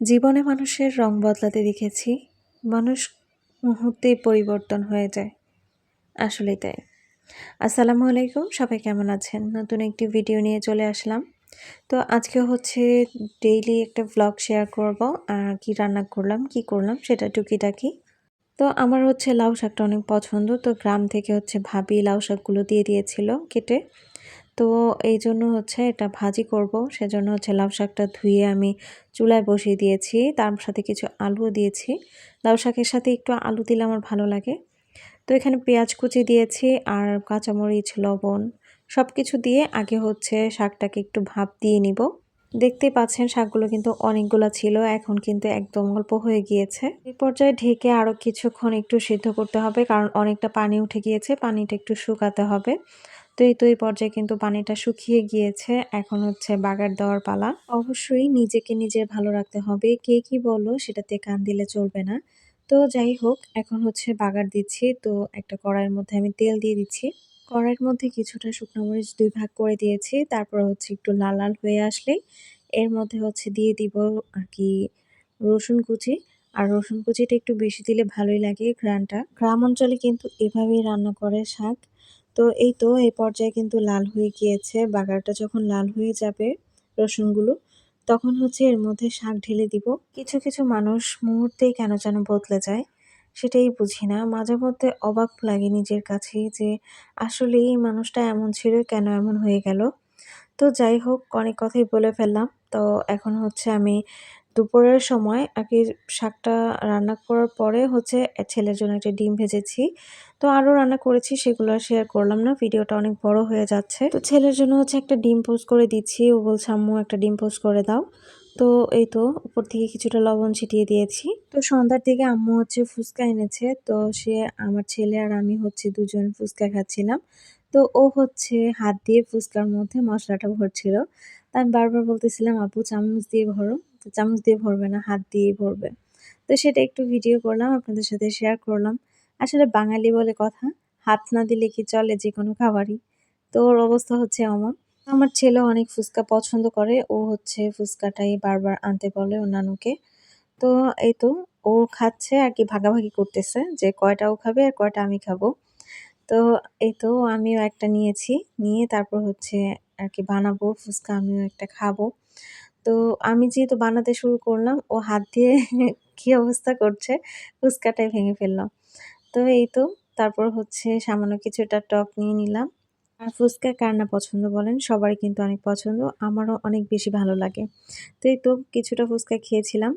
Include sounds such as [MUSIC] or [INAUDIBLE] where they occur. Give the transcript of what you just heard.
জীবনে মানুষের রং বদলাতে দেখেছি, মানুষ মুহূর্তেই পরিবর্তন হয়ে যায়। আসলেই তাই। আসসালামু আলাইকুম, সবাই কেমন আছেন? নতুন একটি ভিডিও নিয়ে চলে আসলাম। তো আজকে হচ্ছে ডেইলি একটা ভ্লগ শেয়ার করব, আর কি রান্না করলাম, কি করলাম সেটা টুকিটাকি। তো আমার হচ্ছে লাউ শাকটা অনেক পছন্দ, তো গ্রাম থেকে হচ্ছে ভাবি লাউ শাকগুলো দিয়ে দিয়েছিল কেটে। তো এই জন্য হচ্ছে এটা ভাজি করব। সেজন্য হচ্ছে লাউ শাকটা ধুয়ে আমি চুলায় বসিয়ে দিয়েছি। তার সাথে কিছু আলুও দিয়েছি। লাউ শাকের সাথে একটু আলু দিলে আমার ভালো লাগে। তো এখানে পেঁয়াজ কুচি দিয়েছি আর কাঁচামরিচ, লবণ সব কিছু দিয়ে আগে হচ্ছে শাকটাকে একটু ভাপ দিয়ে নিব। দেখতেই পাচ্ছেন শাকগুলো কিন্তু অনেকগুলো ছিল, এখন কিন্তু একদম অল্প হয়ে গিয়েছে। এই পর্যায়ে ঢেকে আরও কিছুক্ষণ একটু সিদ্ধ করতে হবে, কারণ অনেকটা পানি উঠে গিয়েছে, পানিটা একটু শুকাতে হবে। তো এই তো এই পর্যায়ে কিন্তু পানিটা শুকিয়ে গিয়েছে, এখন হচ্ছে বাগার দেওয়ার পালা। অবশ্যই নিজেকে নিজে ভালো রাখতে হবে, কে কি বলো সেটাতে কান দিলে চলবে না। তো যাই হোক, এখন হচ্ছে বাগার দিচ্ছি, তো একটা কড়াইয়ের মধ্যে আমি তেল দিয়ে দিচ্ছি। কড়াইয়ের মধ্যে কিছুটা শুকনো মরিচ দুই ভাগ করে দিয়েছি। তারপর হচ্ছে একটু লাল লাল হয়ে আসলে এর মধ্যে হচ্ছে দিয়ে দিব আর কি রসুন কুচি। আর রসুন কুচিটা একটু বেশি দিলে ভালোই লাগে ঘ্রানটা গ্রাম অঞ্চলে কিন্তু এভাবেই রান্না করে শাক। তো এই তো এই পর্যায়ে কিন্তু লাল হয়ে গিয়েছে। বাগারটা যখন লাল হয়ে যাবে রসুনগুলো, তখন হচ্ছে এর মধ্যে শাক ঢেলে দিব। কিছু কিছু মানুষ মুহূর্তেই কেন যেন বদলে যায়। সেটাই বুঝি না। মাঝে মধ্যে অবাক লাগে নিজের কাছে যে, আসলে এই মানুষটা এমন ছিল, কেন এমন হয়ে গেল? তো যাই হোক, অনেক কথাই বলে ফেললাম। তো এখন হচ্ছে আমি দুপুরের সময় আগে শাকটা রান্না করার পরে হচ্ছে ছেলের জন্য একটা ডিম ভেজেছি। তো আরও রান্না করেছি, সেগুলো শেয়ার করলাম না, ভিডিওটা অনেক বড় হয়ে যাচ্ছে। তো ছেলের জন্য হচ্ছে একটা ডিম পোস্ট করে দিচ্ছি। ও বলছে, আম্মু, একটা ডিম পোস্ট করে দাও। তো এই তো উপর থেকে কিছুটা লবণ ছিটিয়ে দিয়েছি। তো সন্ধ্যার দিকে আম্মু হচ্ছে ফুচকা এনেছে, তো সে আমার ছেলে আর আমি হচ্ছে দুজন ফুচকা খাচ্ছিলাম। তো ও হচ্ছে হাত দিয়ে ফুচকার মধ্যে মশলাটা ভরছিল। তা আমি বারবার বলতেছিলাম, আপু, চামচ দিয়ে ভরো। তো চামচ দিয়ে ভরবে না, হাত দিয়েই ভরবে। তো সেটা একটু ভিডিও করলাম, আপনাদের সাথে শেয়ার করলাম। আসলে বাঙালি বলে কথা, হাত না দিলে কি চলে যে কোনো খাবারই। তো ওর অবস্থা হচ্ছে এমন আমার ছেলে অনেক ফুচকা পছন্দ করে। ও হচ্ছে ফুচকাটাই বারবার আনতে বলে ও নানুকে। তো এই তো ও খাচ্ছে আর কি, ভাগাভাগি করতেছে যে কয়টা ও খাবে আর কয়টা আমি খাব। তো এই তো আমিও একটা নিয়েছি, নিয়ে তারপর হচ্ছে আর কি বানাবো ফুচকা, আমিও একটা খাব। তো আমি যেহেতু বানাতে শুরু করলাম, ও হাত দিয়ে [LAUGHS] কী অবস্থা করছে, ফুচকাটাই ভেঙে ফেললাম তো এই তো তারপর হচ্ছে সামান্য কিছুটা টক নিয়ে নিলাম। আর ফুচকা কার না পছন্দ বলেন? সবারই কিন্তু অনেক পছন্দ, আমারও অনেক বেশি ভালো লাগে। তো এই তো, কিছুটা ফুচকা খেয়েছিলাম।